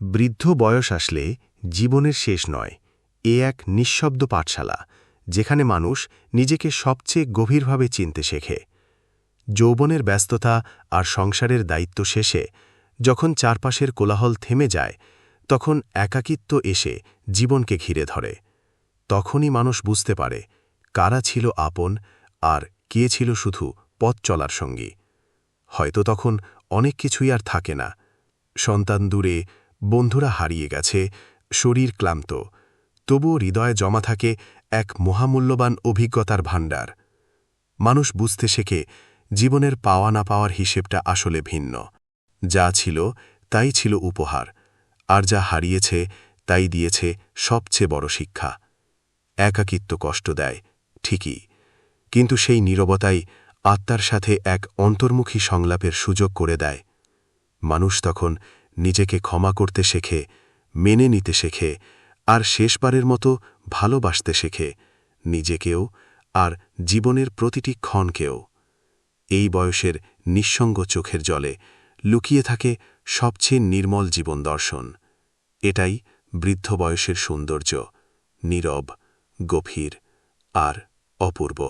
বৃদ্ধ বয়স আসলে জীবনের শেষ নয়, এ এক নিঃশব্দ পাঠশালা, যেখানে মানুষ নিজেকে সবচেয়ে গভীরভাবে চিনতে শেখে। যৌবনের ব্যস্ততা আর সংসারের দায়িত্ব শেষে, যখন চারপাশের কোলাহল থেমে যায়, তখন একাকিত্ব এসে জীবনকে ঘিরে ধরে। তখনই মানুষ বুঝতে পারে কারা ছিল আপন আর কে ছিল শুধু পথ চলার সঙ্গী। হয়তো তখন অনেক কিছুই আর থাকে না। সন্তান দূরে বন্ধুরা হারিয়ে গেছে, শরীর ক্লান্ত। তবুও হৃদয়ে জমা থাকে এক মহামূল্যবান অভিজ্ঞতার ভাণ্ডার। মানুষ বুঝতে শেখে, জীবনের পাওয়া না পাওয়ার হিসেবটা আসলে ভিন্ন। যা ছিল, তাই ছিল উপহার। আর যা হারিয়েছে, তাই দিয়েছে সবচেয়ে বড় শিক্ষা। একাকিত্ব কষ্ট দেয়, ঠিকই। কিন্তু সেই নীরবতাই আত্মার সাথে এক অন্তর্মুখী সংলাপের সুযোগ করে দেয়। মানুষ তখন নিজেকে ক্ষমা করতে শেখে, মেনে নিতে শেখে, আর শেষবারের মতো ভালোবাসতে শেখে, নিজেকেও আর জীবনের প্রতিটি ক্ষণকেও। এই বয়সের নিঃসঙ্গ চোখের জলে লুকিয়ে থাকে সবচেয়ে নির্মল জীবন দর্শন। এটাই বৃদ্ধ বয়সের সৌন্দর্য, নীরব, গভীর আর অপূর্ব।